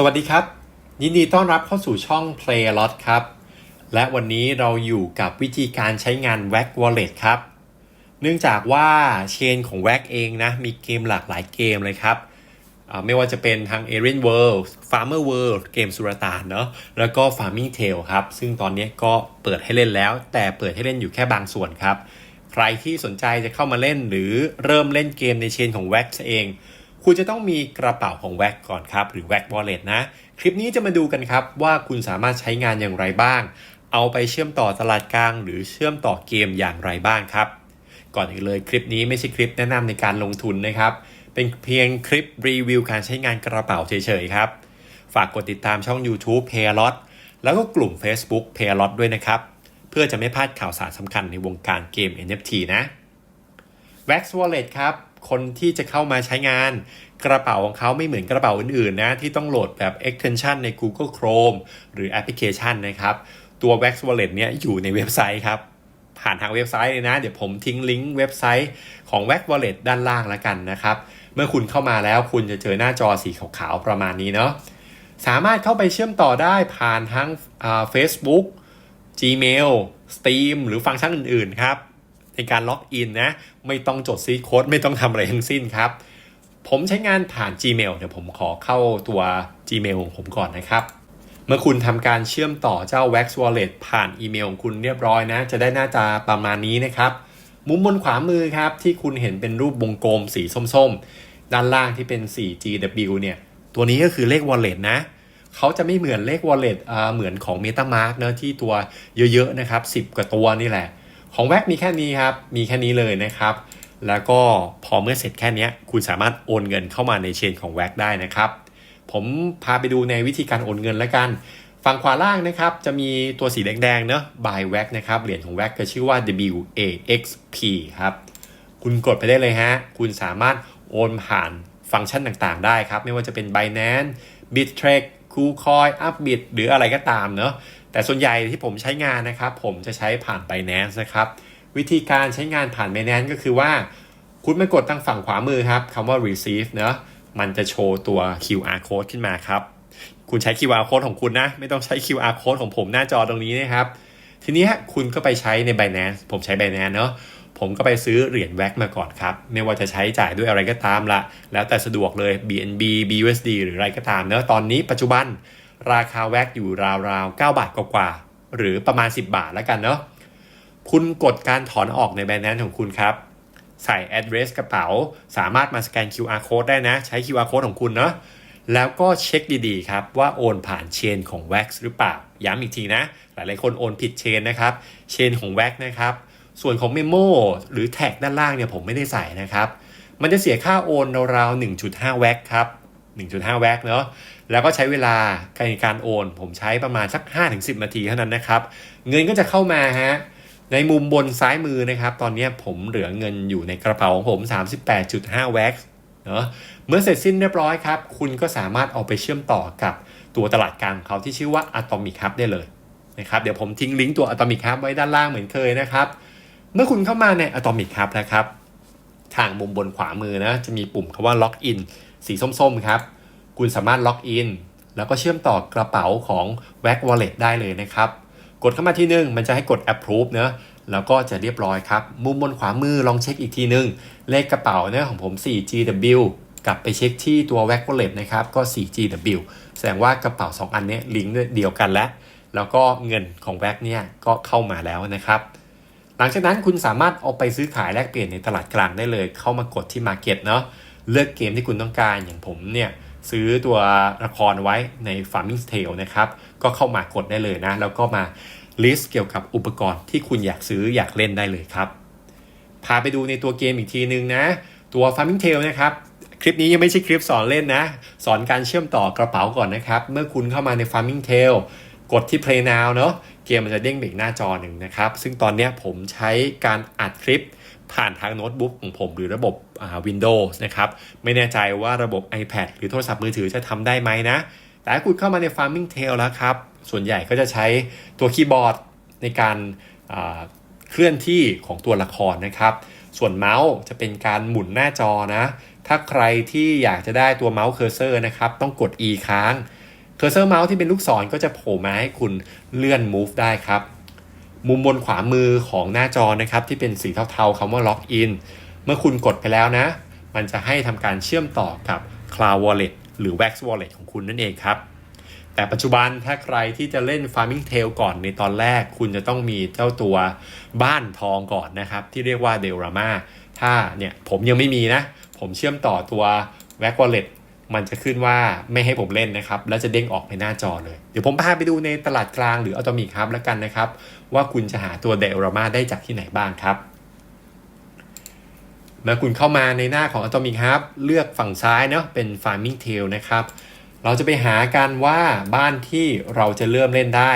สวัสดีครับ ยินดีต้อนรับเข้าสู่ช่อง Play l o t ครับ และวันนี้เราอยู่กับวิธีการใช้งาน w a c Wallet ครับ เนื่องจากว่าเชนของ w a c เองนะ มีเกมหลากหลายเกมเลยครับ ไม่ว่าจะเป็นทาง a r i n World Farmer World เกมสุรตานเนาะแล้วก็ Farming Tale ครับ ซึ่งตอนนี้ก็เปิดให้เล่นแล้ว แต่เปิดให้เล่นอยู่แค่บางส่วนครับ ใครที่สนใจจะเข้ามาเล่นหรือเริ่มเล่นเกมในเชนของ w a c เอง คุณจะต้องมีกระเป๋าของ w a c ก่อนครับ หรือ w a c Wallet นะ คลิปนี้จะมาดูกันครับ ว่าคุณสามารถใช้งานอย่างไรบ้าง เอาไปเชื่อมต่อตลาดกลาง หรือเชื่อมต่อเกมอย่างไรบ้างครับ ก่อนอื่นเลยคลิปนี้ไม่ใช่คลิปแนะนำในการลงทุนนะครับ เป็นเพียงคลิปรีวิวการใช้งานกระเป๋าเฉยๆครับ ฝากกดติดตามช่อง YouTube p a y l o t แล้วก็กลุ่ม Facebook p a y l o t ด้วยนะครับ เพื่อจะไม่พลาดข่าวสารสำคัญในวงการเกม NFT นะ Wax Wallet ครับ คนที่จะเข้ามาใช้งานกระเป๋าของเขาไม่เหมือนกระเป๋าอื่นๆนะ ที่ต้องโหลดแบบ extension ใน Google Chrome หรือแอปพลิเคชันนะครับ ตัว Wax Wallet เนี่ยอยู่ในเว็บไซต์ครับผ่านทางเว็บไซต์เลยนะ เดี๋ยวผมทิ้งลิงก์เว็บไซต์ของ Wax Wallet ด้านล่างแล้วกันนะครับ เมื่อคุณเข้ามาแล้วคุณจะเจอหน้าจอสีขาวๆ ประมาณนี้เนาะสามารถเข้าไปเชื่อมต่อได้ผ่านทั้ง Facebook Gmail Steam หรือฟังก์ชันอื่นๆ ครับ ในการล็อกอินนะ ไม่ต้องจดซีโค้ดไม่ต้องทำอะไรทั้งสิ้นครับ ผมใช้งานผ่าน Gmail เดี๋ยวผมขอเข้าตัว Gmail ของผมก่อนนะครับ เมื่อคุณทำการเชื่อมต่อเจ้า Wax Wallet ผ่านอีเมลของคุณเรียบร้อยนะ จะได้หน้าตาประมาณนี้นะครับ มุมบนขวามือครับ ที่คุณเห็นเป็นรูปวงกลมสีส้มๆ ด้านล่างที่เป็น 4GW เนี่ย ตัวนี้ก็คือเลข Wallet นะเขาจะไม่เหมือนเลข Wallet เหมือนของ MetaMask เนอะที่ตัวเยอะๆนะครับ 10 กว่าตัวนี่แหละ ของแว็กมีแค่นี้ครับ มีแค่นี้เลยนะครับ แล้วก็พอเมื่อเสร็จแค่นี้คุณสามารถโอนเงินเข้ามาในเชนของแว็กได้นะครับ ผมพาไปดูในวิธีการโอนเงินแล้วกันฝั่งขวาล่างนะครับ จะมีตัวสีแดงๆเนอะ buy w a c นะครับ เหรียญของ w a c ก็ชื่อว่า WAXP ครับ คุณกดไปได้เลยฮะ คุณสามารถโอนผ่านฟังก์ชันต่างๆ ได้ครับ ไม่ว่าจะเป็น Binance Bittrex KuCoin Upbit หรืออะไรก็ตามเนอะ แต่ส่วนใหญ่ที่ผมใช้งานนะครับ ผมจะใช้ผ่าน Binance นะครับ วิธีการใช้งานผ่าน Binance ก็คือว่า คุณไปกดทางฝั่งขวามือครับคำว่า receive เนะมันจะโชว์ตัว QR code ขึ้นมาครับ คุณใช้ QR code ของคุณนะ ไม่ต้องใช้ QR code ของผมหน้าจอตรงนี้นะครับ ทีนี้คุณก็ไปใช้ใน Binance ผมใช้ Binance เนอะผมก็ไปซื้อเหรียญแว็กมาก่อนครับ ไม่ว่าจะใช้จ่ายด้วยอะไรก็ตามละ แล้วแต่สะดวกเลย BNB BUSD หรืออะไรก็ตามเนอะตอนนี้ปัจจุบัน ราคาแว็กอยู่ราวๆ 9 บาทกว่าๆหรือประมาณ 10 บาทแล้วกันเนอะคุณกดการถอนออกใน Binance ของคุณครับ ใส่ address กระเป๋า สามารถมาสแกน QR code ได้นะ ใช้ QR code ของคุณเนาะแล้วก็เช็คดีๆครับว่าโอนผ่านเชนของ Wax หรือเปล่า ย้ำอีกทีนะ หลายๆคนโอนผิดเชนนะครับ เชนของ Wax นะครับ ส่วนของ Memo หรือแท็กด้านล่างเนี่ยผมไม่ได้ใส่นะครับ มันจะเสียค่าโอนราวๆ1.5 Wax ครับ 1.5 Wax เนาะแล้วก็ใช้เวลาในการโอน ผมใช้ประมาณสัก 5-10 นาทีเท่านั้นนะครับ เงินก็จะเข้ามาฮะในมุมบนซ้ายมือนะครับ ตอนนี้ผมเหลือเงินอยู่ในกระเป๋าของผม 38.5 แว็กเนาะเมื่อเสร็จสิ้นเรียบร้อยครับ คุณก็สามารถเอาไปเชื่อมต่อกับตัวตลาดกลางของเขาที่ชื่อว่า Atomic Hub ได้เลยนะครับเดี๋ยวผมทิ้งลิงก์ตัว Atomic Hub ไว้ด้านล่างเหมือนเคยนะครับ เมื่อคุณเข้ามาใน Atomic Hub นะครับ ทางมุมบนขวามือนะจะมีปุ่มคำว่า Log In สีส้มๆครับ คุณสามารถล็อกอินแล้วก็เชื่อมต่อกระเป๋าของ w a c Wallet ได้เลยนะครับ กดเข้ามาที่หนึ่งมันจะให้กด approve เนะแล้วก็จะเรียบร้อยครับ มุมบนขวามือลองเช็คอีกทีหนึ่งเลขกระเป๋าเนี่ยของผม 4GW กลับไปเช็คที่ตัว w a c Wallet นะครับ ก็ 4GW แสดงว่ากระเป๋า 2 อันนี้ลิงก์เดียวกันแล้วแล้วก็เงินของ w a c เนี่ยก็เข้ามาแล้วนะครับ หลังจากนั้นคุณสามารถเอาไปซื้อขายแลกเปลี่ยนในตลาดกลางได้เลย เข้ามากดที่ Market เนาะ เลือกเกมที่คุณต้องการอย่างผมเนี่ยซื้อตัวละครไว้ใน Farming Tale นะครับก็เข้ามากดได้เลยนะ แล้วก็มา list เกี่ยวกับอุปกรณ์ที่คุณอยากซื้ออยากเล่นได้เลยครับ พาไปดูในตัวเกมอีกทีนึงนะ ตัว Farming Tale นะครับคลิปนี้ยังไม่ใช่คลิปสอนเล่นนะ สอนการเชื่อมต่อกระเป๋าก่อนนะครับ เมื่อคุณเข้ามาใน Farming Tale กดที่ Play Now เนาะเกมมันจะเด้งเบรกหน้าจอหนึ่งนะครับ ซึ่งตอนนี้ผมใช้การอัดคลิป ผ่านทางโน้ตบุ๊กของผมหรือระบบ Windows นะครับ ไม่แน่ใจว่าระบบ iPad หรือโทรศัพท์มือถือจะทำได้ไหมนะ แต่ถ้าคุณเข้ามาใน Farming Tale แล้วครับ ส่วนใหญ่ก็จะใช้ตัวคีย์บอร์ดในการเคลื่อนที่ของตัวละครนะครับ ส่วนเมาส์จะเป็นการหมุนหน้าจอนะ ถ้าใครที่อยากจะได้ตัวเมาส์เคอร์เซอร์นะครับ ต้องกด E ค้าง เคอร์เซอร์เมาส์ที่เป็นลูกศรก็จะโผล่มาให้คุณเลื่อน move ได้ครับ มุมบนขวามือของหน้าจอนะครับที่เป็นสีเทาๆคำว่า log in เมื่อคุณกดไปแล้วนะ มันจะให้ทำการเชื่อมต่อกับ Cloud Wallet หรือ Wax Wallet ของคุณนั่นเองครับ แต่ปัจจุบันถ้าใครที่จะเล่น Farming Tail ก่อนในตอนแรก คุณจะต้องมีเจ้าตัวบ้านทองก่อนนะครับ ที่เรียกว่า d e l r a m a ถ้าเนี่ยผมยังไม่มีนะ ผมเชื่อมต่อตัว Wax Wallet มันจะขึ้นว่าไม่ให้ผมเล่นนะครับ แล้วจะเด้งออกในหน้าจอเลย เดี๋ยวผมพาไปดูในตลาดกลางหรืออัต m มิกครับแล้วกันนะครับ ว่าคุณจะหาตัวเดลรามาได้จากที่ไหนบ้างครับเมื่อคุณเข้ามาในหน้าของ Atomic Hub เลือกฝั่งซ้ายเนาะเป็น Farming Tail นะครับ เราจะไปหากันว่าบ้านที่เราจะเริ่มเล่นได้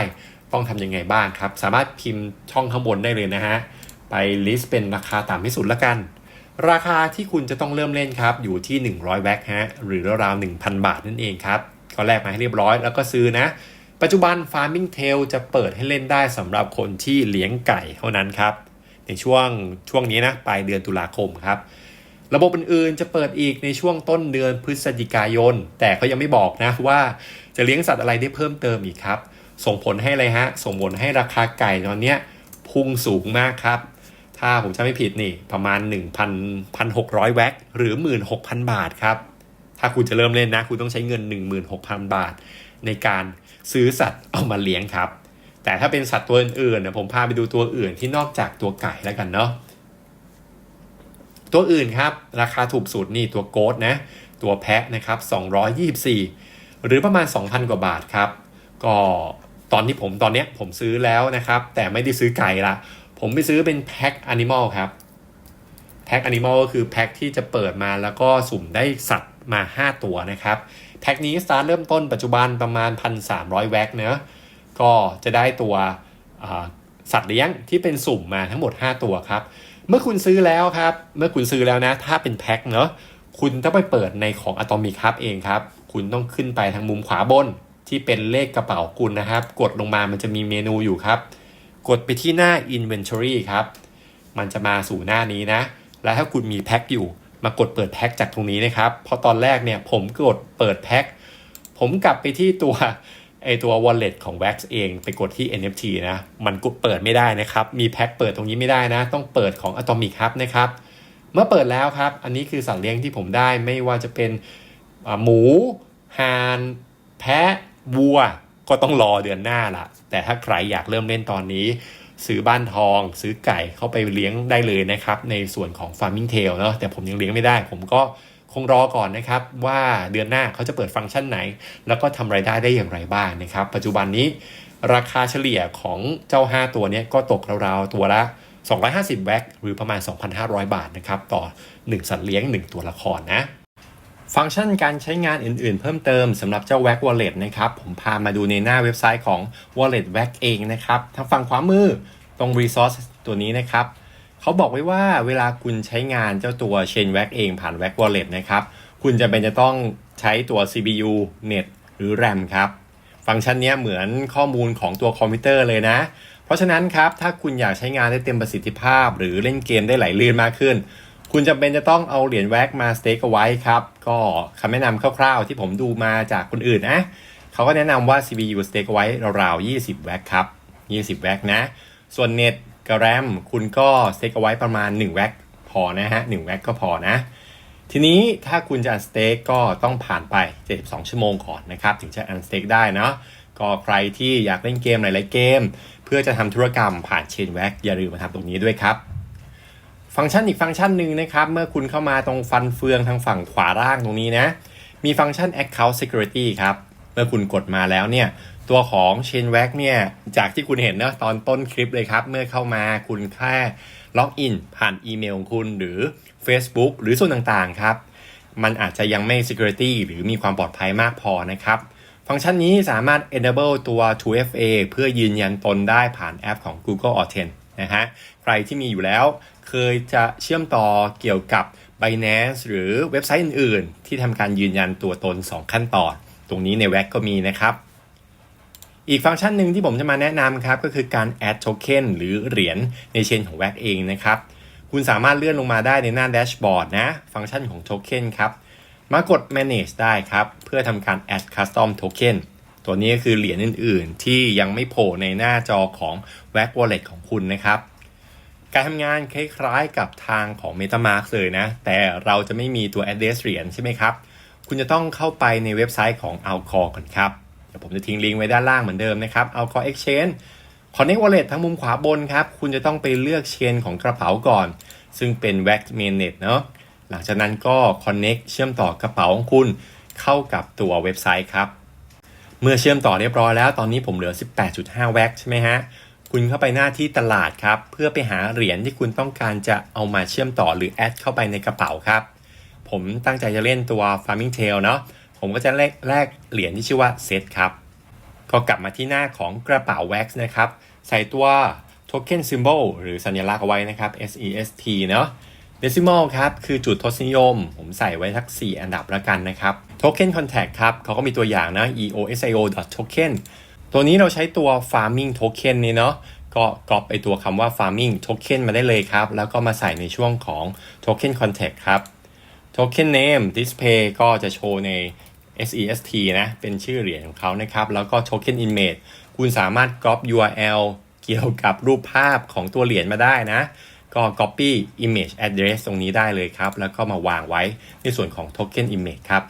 ต้องทำยังไงบ้างครับ สามารถพิมพ์ช่องข้างบนได้เลยนะฮะ ไปลิสต์เป็นราคาต่ำที่สุดละกัน ราคาที่คุณจะต้องเริ่มเล่นครับ อยู่ที่ 100แว็กฮะหรือราวๆ1,000 บาทนั่นเองครับก็แลกมาให้เรียบร้อยแล้วก็ซื้อนะ ปัจจุบัน Farming Tail จะเปิดให้เล่นได้สำหรับคนที่เลี้ยงไก่เท่านั้นครับ ในช่วงช่วงนี้นะปลายเดือนตุลาคมครับ ระบบอื่นๆจะเปิดอีกในช่วงต้นเดือนพฤศจิกายน แต่เขายังไม่บอกนะว่าจะเลี้ยงสัตว์อะไรได้เพิ่มเติมอีกครับ ส่งผลให้อะไรฮะ ส่งผลให้ราคาไก่ตอนเนี้ยพุ่งสูงมากครับ ถ้าผมจำไม่ผิดนี่ประมาณ 1,600 แว็กหรือ 16,000 บาทครับ ถ้าคุณจะเริ่มเล่นนะ คุณต้องใช้เงิน 16,000 บาท ในการซื้อสัตว์เอามาเลี้ยงครับ แต่ถ้าเป็นสัตว์ตัวอื่นๆนะผมพาไปดูตัวอื่นที่นอกจากตัวไก่แล้วกันเนาะตัวอื่นครับ ราคาถูกสุดนี่ตัวโกดนะตัวแพะนะครับ 224 หรือประมาณ 2,000 กว่าบาทครับ ก็ตอนที่ผมตอนเนี้ยผมซื้อแล้วนะครับ แต่ไม่ได้ซื้อไก่ละ ผมไปซื้อเป็นแพ็คแอนิมอลครับ แพ็คแอนิมอลก็คือแพ็คที่จะเปิดมาแล้วก็สุ่มได้สัตว์มา 5 ตัวนะครับ แพ็คนี้สตาร์เริ่มต้นปัจจุบันประมาณ 1,300 แว็กเนะก็จะได้ตัวสัตว์เลี้ยงที่เป็นสุ่มมาทั้งหมด 5 ตัวครับ เมื่อคุณซื้อแล้วครับ เมื่อคุณซื้อแล้วนะ ถ้าเป็นแพ็คเนอะคุณต้องไปเปิดในของ Atomic Hub เองครับ คุณต้องขึ้นไปทางมุมขวาบนที่เป็นเลขกระเป๋าคุณนะครับ กดลงมามันจะมีเมนูอยู่ครับ กดไปที่หน้า Inventory ครับ มันจะมาสู่หน้านี้นะ แล้วถ้าคุณมีแพ็คอยู่ มากดเปิดแพ็คจากตรงนี้นะครับ เพราะตอนแรกเนี่ยผมกดเปิดแพ็ค ผมกลับไปที่ตัวไอตัว wallet ของ Wax เองไปกดที่ NFT นะ มันกดเปิดไม่ได้นะครับ มีแพ็คเปิดตรงนี้ไม่ได้นะ ต้องเปิดของ Atomic Hub นะครับ เมื่อเปิดแล้วครับ อันนี้คือสัตว์เลี้ยงที่ผมได้ไม่ว่าจะเป็นหมู ห่าน แพะ วัว ก็ต้องรอเดือนหน้าละแต่ถ้าใครอยากเริ่มเล่นตอนนี้ ซื้อบ้านทอง ซื้อไก่เข้าไปเลี้ยงได้เลยนะครับ ในส่วนของ Farming Tail เนาะแต่ผมยังเลี้ยงไม่ได้ ผมก็คงรอก่อนนะครับ ว่าเดือนหน้าเขาจะเปิดฟังก์ชันไหน แล้วก็ทำไรายได้ได้อย่างไรบ้างนะครับ ปัจจุบันนี้ราคาเฉลี่ยของเจ้า 5 ตัวนี้ก็ตกราวๆตัวละ 250 แว็กหรือประมาณ 2,500 บาทนะครับ ต่อ 1 สัตว์เลี้ยง 1 ตัวละครนะ ฟังก์ชันการใช้งานอื่นๆ เพิ่มเติมสำหรับเจ้า w a c Wallet นะครับ ผมพามาดูในหน้าเว็บไซต์ของ Wallet w a c เองนะครับทางฝั่งขวามือตรง Resource ตัวนี้นะครับเขาบอกไว้ว่าเวลาคุณใช้งานเจ้าตัว Chain w a c เองผ่าน w a c Wallet นะครับคุณจะเป็นจะต้องใช้ตัว CPU Net หรือ RAM ครับ ฟังก์ชันนี้เหมือนข้อมูลของตัวคอมพิวเตอร์เลยนะ เพราะฉะนั้นครับถ้าคุณอยากใช้งานได้เต็มประสิทธิภาพ หรือเล่นเกมได้ไหลลื่นมากขึ้น คุณจำเป็นจะต้องเอาเหรียญแว็กมาสเต็กเอาไว้ครับ ก็คำแนะนำคร่าวๆ ที่ผมดูมาจากคนอื่นนะเขาก็แนะนำว่า CPU สเต็กเอาไว้ราวๆ20 แว็กครับ 20 แว็กนะ ส่วนเน็ตกับแรมคุณก็สเต็กเอาไว้ประมาณ 1 แว็กพอนะฮะ 1 แว็กก็พอนะ ทีนี้ถ้าคุณจะอันสเต็กก็ต้องผ่านไป 72 ชั่วโมงก่อนนะครับ ถึงจะอันสเต็กได้เนาะก็ใครที่อยากเล่นเกมหลายๆเกม เพื่อจะทำธุรกรรมผ่านเชนแว็กอย่าลืมมาทำตรงนี้ด้วยครับ ฟังก์ชันอีกฟังก์ชันหนึ่งนะครับ เมื่อคุณเข้ามาตรงฟันเฟืองทางฝั่งขวาล่างตรงนี้นะ มีฟังก์ชัน Account Security ครับ เมื่อคุณกดมาแล้วเนี่ย ตัวของ c h a i n w a c เนี่ย จากที่คุณเห็นเนะตอนต้นคลิปเลยครับ เมื่อเข้ามาคุณแค่ล็อกอินผ่านอีเมลของคุณหรือ Facebook หรือส่วนต่างๆครับ มันอาจจะยังไม่ security หรือมีความปลอดภัยมากพอนะครับ ฟังก์ชันนี้สามารถ enable ตัว 2FA เพื่อยืนยันตนได้ผ่านแอปของ Google Authent นะฮะ ใครที่มีอยู่แล้ว เคยจะเชื่อมต่อเกี่ยวกับ Binance หรือเว็บไซต์อื่น ๆ ที่ทำการยืนยันตัวตน 2 ขั้นตอน ตรงนี้ใน w a c ก็มีนะครับ อีกฟังก์ชันหนึ่งที่ผมจะมาแนะนำครับ ก็คือการ add token หรือเหรียญในเชนของ w a c เองนะครับ คุณสามารถเลื่อนลงมาได้ในหน้าแดชบอร์ดนะ ฟังก์ชันของ token ครับ มากด manage ได้ครับ เพื่อทำการ add custom token ตัวนี้ก็คือเหรียญอื่น ๆ ที่ยังไม่โผล่ในหน้าจอของ w a c Wallet ของคุณนะครับ การทำงานคล้ายๆกับทางของ MetaMask เลยนะ แต่เราจะไม่มีตัว address เหรียญใช่ไหมครับ คุณจะต้องเข้าไปในเว็บไซต์ของ Alcor ก่อนครับ เดี๋ยวผมจะทิ้งลิงก์ไว้ด้านล่างเหมือนเดิมนะครับ Alcor Exchange Connect Wallet ทั้งมุมขวาบนครับ คุณจะต้องไปเลือกเชนของกระเป๋าก่อน ซึ่งเป็น Wax Mainnet เนาะหลังจากนั้นก็ Connect เชื่อมต่อกระเป๋าของคุณเข้ากับตัวเว็บไซต์ครับ เมื่อเชื่อมต่อเรียบร้อยแล้ว ตอนนี้ผมเหลือ 18.5 แว็กใช่ไหมฮะ คุณเข้าไปหน้าที่ตลาดครับ เพื่อไปหาเหรียญที่คุณต้องการจะเอามาเชื่อมต่อหรือแอดเข้าไปในกระเป๋าครับ ผมตั้งใจจะเล่นตัว Farming Tail เนาะผมก็จะแลกแลกเหรียญที่ชื่อว่าเซตครับ ก็กลับมาที่หน้าของกระเป๋าแว็กซ์นะครับ ใส่ตัว Token Symbol หรือสัญลักษณ์เอาไว้นะครับ SEST เนาะ Decimal ครับ คือจุดทศนิยม ผมใส่ไว้ทัก 4 อันดับแล้วกันนะครับ Token Contact ครับเขาก็มีตัวอย่างนะ eosio.token ตัวนี้เราใช้ตัว farming token นี่เนาะก็กรอบไอตัวคำว่า farming token มาได้เลยครับ แล้วก็มาใส่ในช่วงของ token contact ครับ token name display ก็จะโชว์ใน SEST นะ เป็นชื่อเหรียญของเขานะครับ แล้วก็ token image คุณสามารถก๊อป URL เกี่ยวกับรูปภาพของตัวเหรียญมาได้นะ ก็ copy image address ตรงนี้ได้เลยครับ แล้วก็มาวางไว้ในส่วนของ token image ครับ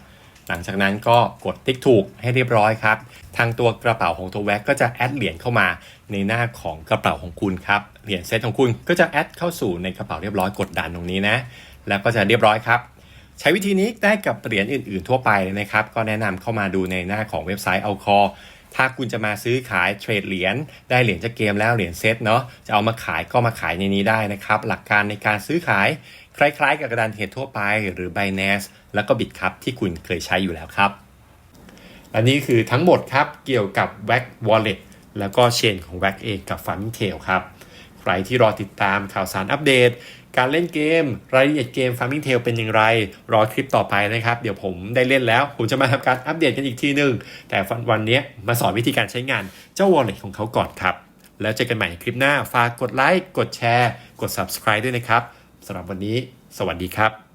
ลังจากนั้นก็กดติ๊กถูกให้เรียบร้อยครับ ทางตัวกระเป๋าของตัวแว็กก็จะแอดเหรียญเข้ามาในหน้าของกระเป๋าของคุณครับ เหรียญเซตของคุณก็จะแอดเข้าสู่ในกระเป๋าเรียบร้อยกดดันตรงนี้นะ แล้วก็จะเรียบร้อยครับ ใช้วิธีนี้ได้กับเหรียญอื่น ๆ ทั่วไปเลยนะครับ ก็แนะนำเข้ามาดูในหน้าของเว็บไซต์เอาคอถ้าคุณจะมาซื้อขายเทรดเหรียญได้เหรียญจากเกมแล้วเหรียญเซตเนาะจะเอามาขายก็มาขายในนี้ได้นะครับ หลักการในการซื้อขายคล้ายๆ กับกระดานเทรดทั่วไปหรือ Binance แล้วก็บิตครับที่คุณเคยใช้อยู่แล้วครับ และนี่คือทั้งหมดครับเกี่ยวกับ w a c Wallet แล้วก็เชนของ w a c เองกับ Farming Tail ครับใครที่รอติดตามข่าวสารอัปเดต การเล่นเกม รายละเอียดเกม Farming Tail เป็นอย่างไร รอคลิปต่อไปนะครับ เดี๋ยวผมได้เล่นแล้ว ผมจะมาทำการอัปเดตกันอีกทีหนึ่งแต่วันนี้มาสอนวิธีการใช้งานเจ้า Wallet ของเขาก่อนครับ แล้วเจอกันใหม่คลิปหน้า ฝากกดไลค์ กดแชร์ กด subscribe ด้วยนะครับสำหรับวันนี้ สวัสดีครับ